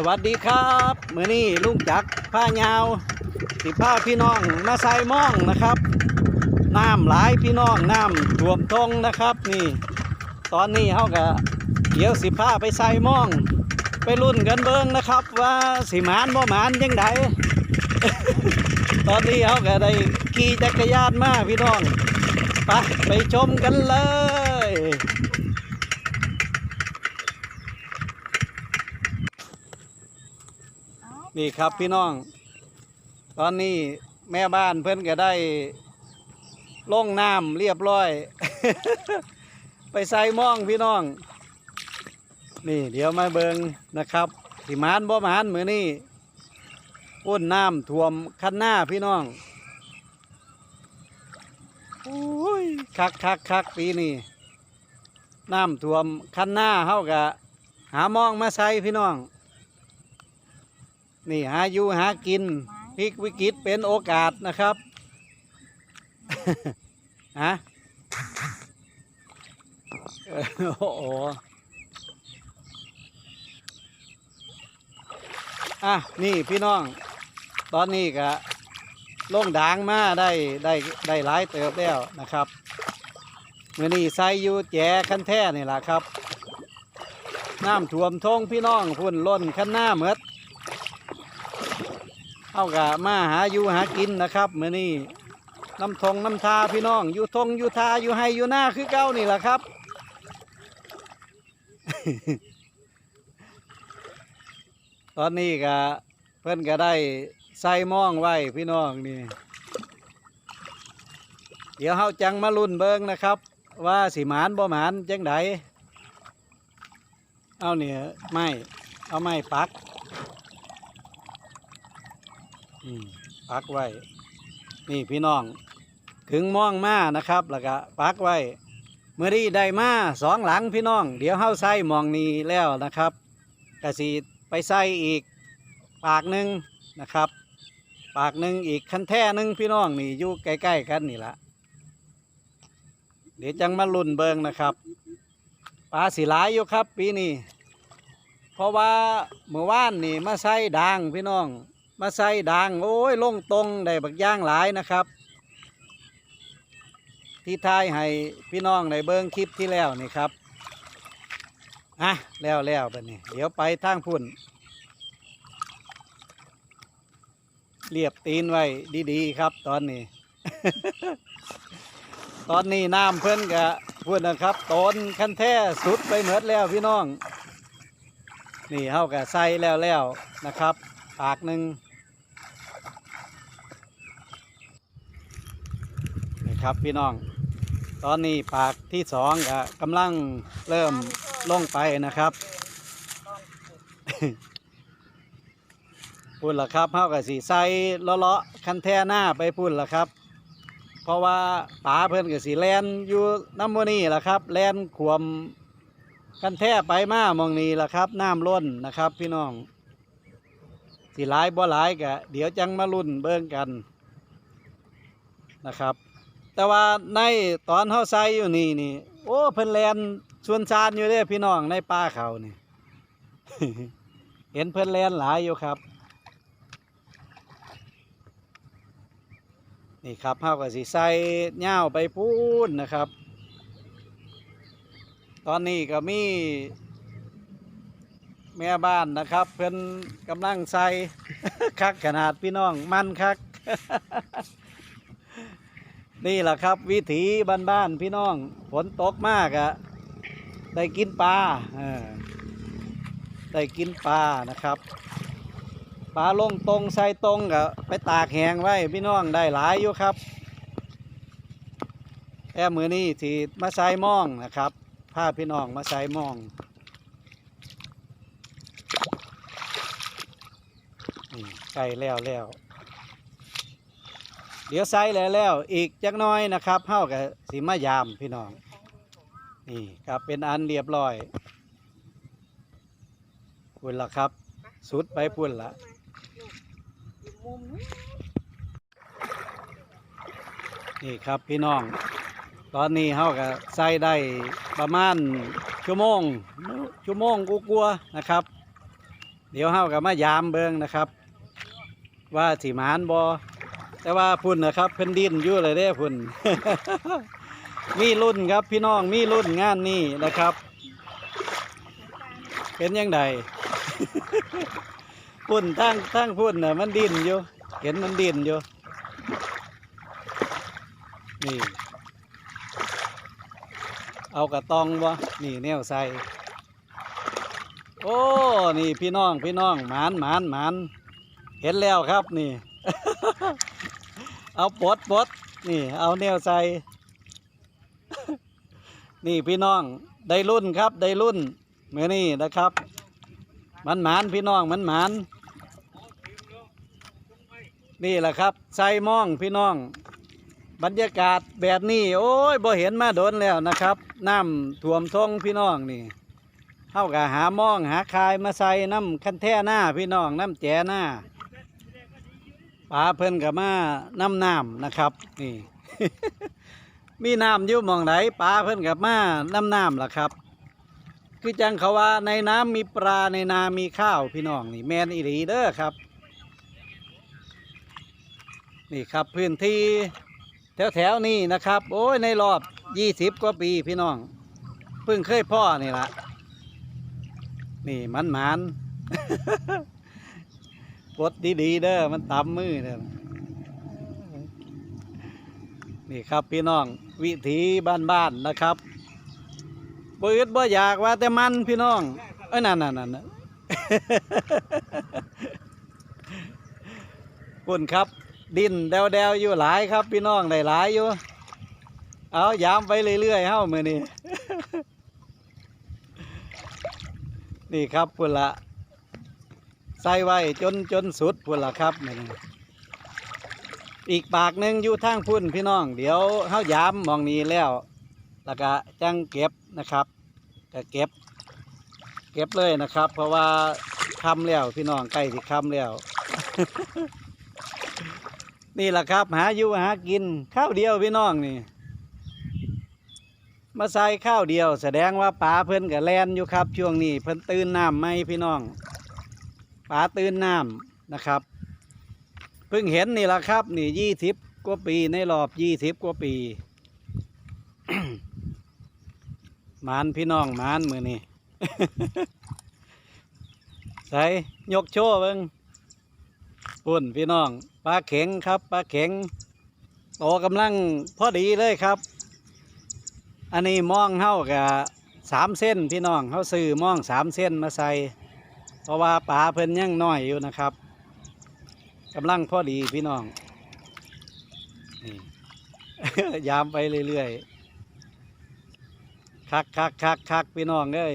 สวัสดีครับมือนี้ลุงจักผ้ายาวสิผ้าพี่น้องมาใส่ม่องนะครับน้ำหลายพี่น้องน้ำท่วมทงนะครับนี่ ตอนนี้เขาก็เดี๋ยวสิผ้าไปใส่ม่อง ไปรุ่นกันเบิ้งนะครับ ว่าสิหมานบ่หมานยังไงตอนนี้เขาก็ได้ขี่จักรยานมาพี่น้องไปไปชมกันเลย นี่ครับพี่น้อง ตอนนี้แม่บ้านเพิ่อนก็ได้ล่งน้ำเรียบร้อย ไปใส่ม่องพี่น้อง นี่เดี๋ยวมาเบิงนะครับสิมานบ่มานมือนี่พ้นน้ำท่วมคันหน้าพี่น้องโอ้ยคักคักคักปีนี้น้ำท่วมคันหน้าเฮากะหามองมาใส่พี่น้อง นี่หาอยู่หากินพลิกวิกฤตเป็นโอกาสนะครับฮะโอ้โหอะนี่พี่น้อง ตอนนี้ก็ลงด่างมาได้ได้ได้หลายเติบแล้วนะครับเมื่อนี้ใส่อยู่แจคันแท่นี่แหละครับ น้ำท่วมทงพี่น้องพุ่นล้นคันหน้าเหมือด เอากะมาหาอยู่หากินนะครับมื้อนี้น้ำทงน้ำทาพี่น้อง อยู่ทงอยู่ทาอยู่ให้อยู่หน้าคือเก้านี่แหละครับ ตอนนี้ก็เพิ่อนก็ได้ใส่หมองไว้พี่น้องนี่ เดี๋ยวเฮาจังมาลุ่นเบิงนะครับ ว่าสิหมานบ่หมานจังไดเอาเนี่ยไม่เอาไม้ปัก อืม ปักไว้ นี่พี่น้องขึงมองมานะครับ แล้วก็ปักไว้ เมื่อนี้ได้มาสองหลังพี่น้อง เดี๋ยวเฮาใส่มองนี้แล้วนะครับกระสีไปใส่อีกปากหนึ่งนะครับ ปากหนึ่งอีกคันแท่หนึ่งพี่น้องนี่อยู่ใกล้ๆกันนี่ละเดี๋ยวจังมาลุ่นเบิงนะครับปลาสีหลายอยู่ครับปีนี้เพราะว่าเมื่อวานนี่มาใส่ด่างพี่น้อง มาใส่ด่างโอ้ยลงตรงได้บักย่างหลายนะครับ ที่ท้ายให้พี่น้องในเบิ้งคลิปที่แล้วนี่ครับอะแล้วแล้วบัดนี้เดี๋ยวไปทางพุ่นเรียบตีนไว้ดีๆครับ ตอนนี้ ตอนนี้น้ำเพิ่นกะพูดนะครับตนคันแท้สุดไปเหมือดแล้วพี่น้อง นี่เฮากะใส่แล้วแล้วนะครับ ปากหนึ่ง ครับพี่น้อง ตอนนี้ปากที่สองก็กำลังเริ่มลงไปนะครับพุ่นละครับเฮากับสีใส่เลาะๆคันแท่หน้าไปพุ่นละครับ เพราะว่าป๋าเพิ่อนกับสีแลนอยู่น้ำมันนี่ละครับแลนขวมคันแท่ไปมามองนี้ละครับน้ำล้นนะครับ พี่น้องสิหลายบ่หลายกะเดี๋ยวจังมารุ่นเบิ่งกันนะครับ แต่ว่าในตอนเฮาใส่อยู่นี่นี่ โอ้เพิ่นแลนชวนซานอยู่เด้พี่น้องในป่าเขานี่ เห็นเพิ่นแลนหลายอยู่ครับ นี่ครับเฮาก็สิใส่เหย้าไปพูนนะครับ ตอนนี้ก็มีแม่บ้านนะครับ เพิ่นกำลังใส่คักขนาดพี่น้องมันคัก นี่แหละครับ วิถีบ้านๆพี่น้อง ฝนตกมากอะได้กินปลาได้กินปลานะครับ ปลาลงตรงใส่ตรงกับไปตากแหงไว้พี่น้องได้หลายอยู่ครับแค่มือนี้ที่มาใส่มองนะครับพาพี่น้องมาใส่มองใส่แล้วแล้ว เดี๋ยวใส่แล้วแล้ว อีกจักน้อยนะครับเฮากับสีมายามพี่น้อง นี่ครับเป็นอันเรียบร้อยพุ่นละครับ สุดไปพุ่นละนี่ครับพี่น้อง ตอนนี้เฮากับใส่ได้ประมาณชั่วโมงชั่วโมงกูกลัวนะครับ เดี๋ยวเฮากับมายามเบิงนะครับ ว่าสิหมานบอ แต่ว่าพุ่นนะครับเพิ่นดินอยู่เลยเด้พุ่น มีรุ่นครับพี่น้องมีรุ่นงานนี้นะครับ เป็นยังไง พุ่นทั้งทั้งพุ่นน่ะมันดินอยู่ เห็นมันดินอยู่ นี่ เอากระตองวะนี่แนวใส่โอ้ นี่พี่น้องพี่น้องหมานหมานหมานเห็นแล้วครับนี่ เอาปดปดนี่ เอาแนวใส่ นี่พี่น้องได้รุ่นครับได้รุ่นเมื่อนี้นะครับ มันหมานพี่น้องมันหมานนี่แหละครับใส่มองพี่น้อง บรรยากาศแบบนี้ โอ้ยบ่เห็นมาโดนแล้วนะครับน้ำท่วมทงพี่น้องนี่เท่ากับหามองหาคายมาใส่น้ำคันแท่หน้าพี่น้องน้ำแจหน้า ปลาเพิ่นกับมาน้ำน้ำนะครับ นี่ มีน้ำอยู่มองไหนปลาเพิ่นกับมาน้ำน้ำล่ะครับ คือจังเขาว่าในน้ำมีปลาในนามีข้าวพี่น้องนี่แมนอีหลีเด้อครับ นี่ครับพื้นที่แถวแถวๆนี้นะครับ โอ้ยในรอบยี่สิบกว่าปีพี่น้อง เพิ่งเคยพ่อนี่ละนี่มันมาน ปลดดีๆเด้อมันตำมือเด้อนี่ครับพี่น้องวิถีบ้านๆนะครับบอึดบ่อยากว่าแต่มันพี่น้อง เอ้ยนั่นนั่นนั่นคุณครับ ดินเดวๆอยู่หลายครับ พี่น้องได้หลายอยู่ เอายามไปเรื่อยๆเฮ้ามือนี่นี่ครับพุ่นละ ใส่ไว้จนจนสุดพุ่นละครับนี้อีกปากหนึ่งอยู่ทางพุ่นพี่น้อง เดี๋ยวเฮ้ายามมองนี้แล้ว แล้วก็จังเก็บนะครับก็เก็บ เก็บเลยนะครับ เพราะว่าคำแล้วพี่น้องใกล้ที่คำแล้ว นี่แหละครับ หาอยู่หากินข้าวเดียวพี่น้องนี่ มาใส่ข้าวเดียว แสดงว่าป๋าเพิ่นกับแลนอยู่ครับ ช่วงนี้เพิ่นตื่นน้ำไหมพี่น้อง ป๋าตื่นน้ำนะครับ เพิ่งเห็นนี่แหละครับ นี่ยี่สิบกว่าปีในรอบยี่สิบกว่าปีมานพี่น้องมานมือนี่ใส่ยกโชว์เบิ่งปุ่นพี่น้องปลาเข็งครับปลาเข็งโตกำลังพอดีเลยครับ อันนี้มองเท่ากับสามเส้นพี่น้องเขาซื้อมองสามเส้นมาใส่ เพราะว่าปลาเพิ่นยังน้อยอยู่นะครับกำลังพอดีพี่น้องนี่ ยามไปเรื่อยๆคักคักคักคักพี่น้องเอ้ย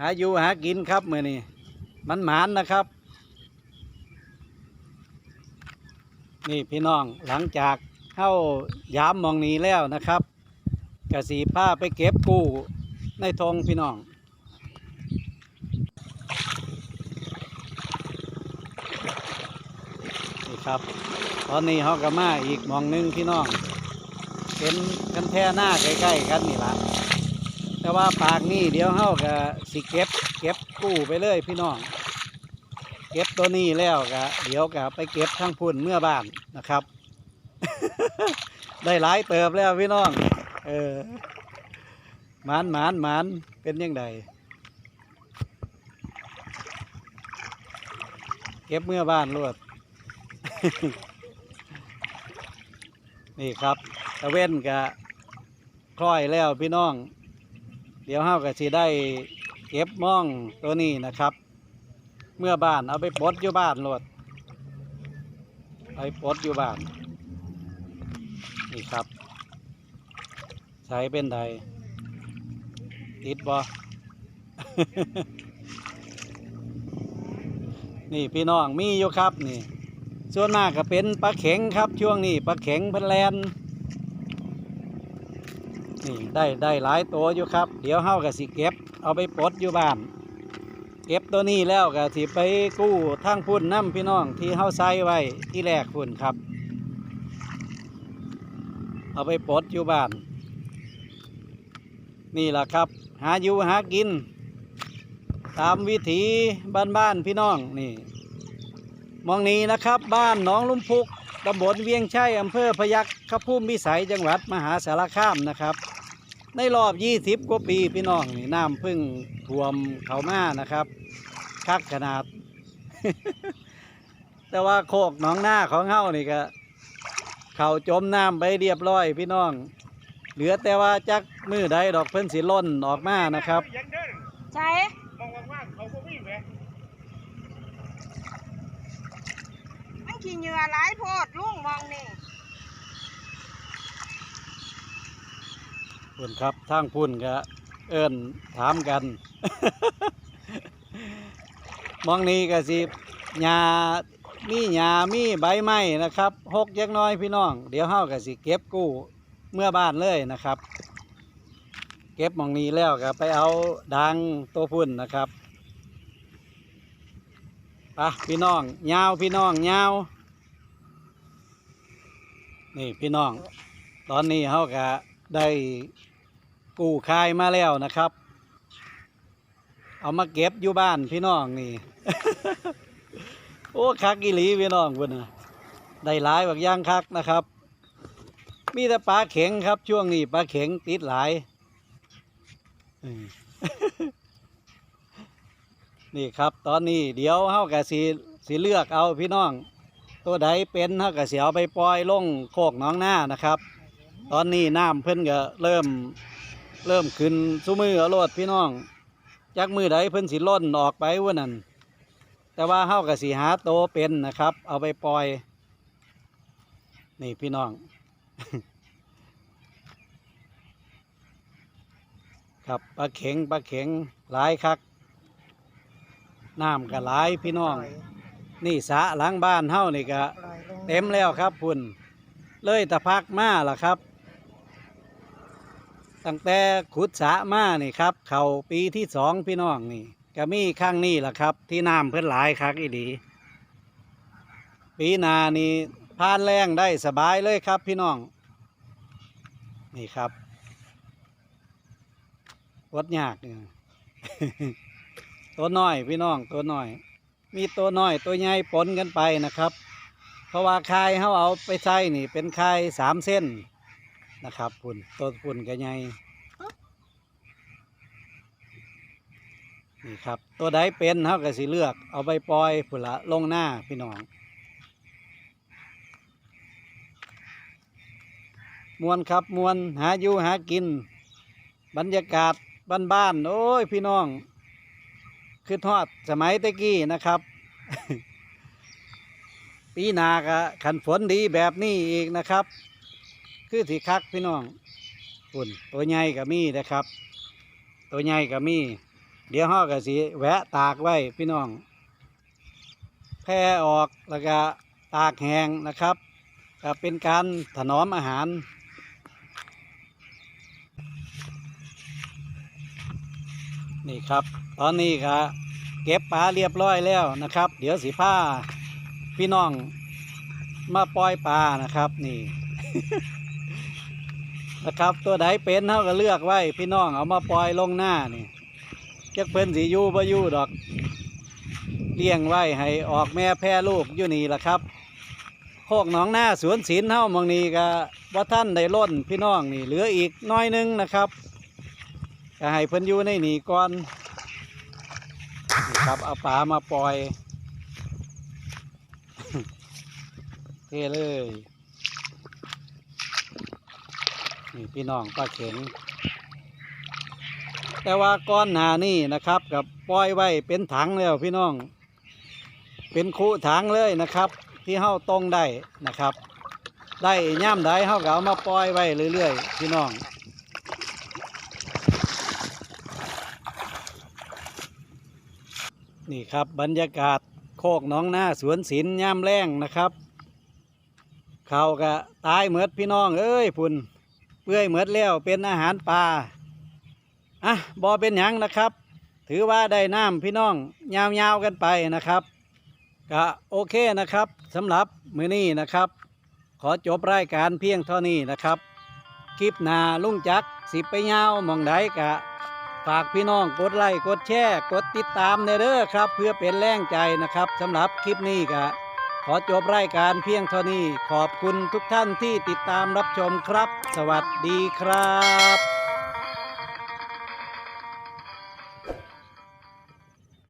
หาอยู่หากินครับมือนี้มันหมานนะครับ นี่พี่น้องหลังจากเข้ายามมองนี้แล้วนะครับกสีผ้าไปเก็บกู้ในทงพี่น้อง ครับ ตอนนี้เขาก็มาอีกมองหนึงพี่น้องเป็นกันแท่หน้าใกล้ๆกันนี่ละแต่ว่าปากนี่เดี๋ยวเขาก็สิเก็บ เก็บกู้ไปเลยพี่น้อง เก็บตัวนี้แล้วก็เดี๋ยวก็ไปเก็บทั้งพุ่นเมื่อบ้านนะครับ ได้หลายเติบแล้วพี่น้อง เออหมานหมานหมานเป็นยังไงเก็บเมื่อบ้านรวด นี่ครับตะเว้นกะคล้อยแล้วพี่น้อง เดี๋ยวเฮาก็สิได้เก็บม่องตัวนี้นะครับ เมื่อบ้านเอาไปปลดอยู่บ้านโหลดเอาไปปลดอยู่บ้าน นี่ครับ ใช้เป็นไดติดบ่นี่พี่น้องมีอยู่ครับนี่ ส่วนมากก็เป็นปลาเข็งครับช่วงนี้ปลาเข็งพันแลนนี่ได้ได้หลายตัวอยู่ครับ เดี๋ยวเฮาก็สิเก็บ เอาไปปลดอยู่บ้าน เก็บตัวนี้แล้วก็สิไปกู้ทางพุ่นน้ำพี่น้องที่เฮาใส่ไว้ที่แรกพุ่นครับ เอาไปปลดอยู่บ้าน นี่แหละครับ หาอยู่หากิน ตามวิถีบ้านๆพี่น้องนี่ มองนี้นะครับบ้านหนองลุมพุกตำบลเวียงชัยอำเภอพยัคฆภูมิวิสัยจังหวัดมหาสารคามนะครับ ในรอบ 20 กว่าปีพี่น้องนี่น้ำพึ่งท่วมเขามานะครับคักขนาด แต่ว่าโคกหนองหน้าของเฮานี่ก็เขาจมน้ำไปเรียบร้อยพี่น้อง เหลือแต่ว่าจักมือใดดอกเพิ่นสิล่นออกมานะครับ ใช่มองว่างๆเขาก็วิ่งเลยมั ขี้เหงื่อหลายโพดลุงมองนี่พุ่นครับทางพุ่นก็เอิ้นถามกัน มองนี้ก็สิหญ้ามีหญ้ามีใบไม้นะครับหกจักน้อยพี่น้อง เดี๋ยวเฮาก็สิเก็บกู้เมื่อบ้านเลยนะครับ เก็บมองนี้แล้วก็ไปเอาดังตัวพุ่นนะครับปะพี่น้องยาวพี่น้องยาว นี่พี่น้อง ตอนนี้เฮาก็ได้กู้คายมาแล้วนะครับ เอามาเก็บอยู่บ้านพี่น้องนี่ โอ้คักอีหลีพี่น้องเพิ่นน่ะได้หลายบักย่างคักนะครับ มีแต่ปลาเข็งครับช่วงนี้ปลาเข็งติดหลายนี่ครับ ตอนนี้เดี๋ยวเฮาก็สิสิเลือกเอาพี่น้อง ตัวใดเป็นเฮาก็สิเอาไปปล่อยลงโคกน้องหน้านะครับ ตอนนี้น้ำเพิ่นก็เริ่มเริ่มขึ้นสุมือเอาโลดพี่น้องจักมือใดเพิ่นสิล่นออกไปว่านั่นแต่ว่าเฮาก็สิหาโตเป็นนะครับ เอาไปปล่อย นี่พี่น้อง ครับปลาเข็งปลาเข็งหลายคักน้ำก็หลายพี่น้อง นี่สระหลังบ้านเฮานี่ก็ปล่อยลงเต็มแล้วครับพุ่นเลยตะพักมาล่ะครับ ตั้งแต่ขุดสระมานี่ครับ เข่าปีที่สองพี่น้องนี่ก็มีข้างนี้ล่ะครับ ที่น้ำเพิ่นหลายคักอีดี ปีหนานี่พานแรงได้สบายเลยครับพี่น้อง นี่ครับวดยากเนี่ย ตัวน้อยพี่น้องตัวน้อย มีตัวน้อยตัวใหญ่ปนกันไปนะครับ เพราะว่าคายเขาเอาไปใส่นี่ เป็นคายสามเส้นนะครับปุ่นตัวปุ่นก็ใหญ่นี่ครับ ตัวใดเป็นเขาก็สิเลือกเอาไปปล่อยผุละลงหน้าพี่น้องมวนครับมวนหาอยู่หากิน บรรยากาศบ้านๆโอ้ยพี่น้อง คือทอดสมัยตะกี้นะครับ ปีนากะขันฝนดีแบบนี้อีกนะครับ คือสีคักพี่น้องปุ่นตัวใหญ่ก็มีนะครับ ตัวใหญ่ก็มี เดี๋ยวห่อก็สิแวะตากไว้พี่น้องแพร่ออกแล้วก็ตากแห้งนะครับก็เป็นการถนอมอาหาร นี่ครับ ตอนนี้ก็เก็บปลาเรียบร้อยแล้วนะครับ เดี๋ยวสิผ้าพี่น้องมาปล่อยปลานะครับนี่นะครับตัวใดเป็นเท่าก็เลือกไว้ พี่น้องเอามาปล่อยลงหน้านี่จักเพิ่นสียูบ่อยู่ดอกเลี้ยงไว้ให้ออกแม่แพร่ลูกอยู่นี่แหละครับโคกหนองหน้าสวนศิลเท่ามองนี้ก็ว่าท่านได้ล้นพี่น้องนี่เหลืออีกน้อยหนึงนะครับ ก็ให้เพิ่นอยู่ในนี่ก่อนนี่ครับเอาปลามาปล่อยเทเลยนี่พี่น้องปลาเข็งแต่ว่าก้อนหนานี่นะครับกับปล่อยไว้เป็นถังแล้วพี่น้อง เป็นคูถังเลยนะครับ ที่เฮาตรงได้นะครับ ได้ย่ำได้เฮาก็เอามาปล่อยไว้เรื่อยๆพี่น้อง นี่ครับบรรยากาศโคกน้องหน้าสวนศิลป์ย่ำแรงนะครับเขาก็ตายเหมือดพี่น้องเอ้ยพุ่นเปื่อยเหมือดแล้วเป็นอาหารปลาอะบอเป็นหยังนะครับ ถือว่าได้น้ำพี่น้องยาวๆกันไปนะครับก็โอเคนะครับสำหรับมือนี้นะครับ ขอจบรายการเพียงเท่านี้นะครับ คลิปหนาลุงจักรสิไปยาวมองใดกะ ฝากพี่น้องกดไลค์กดแชร์กดติดตามในเด้อครับ เพื่อเป็นแรงใจนะครับสำหรับคลิปนี้ก็ขอจบรายการเพียงเท่านี้ขอบคุณทุกท่านที่ติดตามรับชมครับ สวัสดีครับ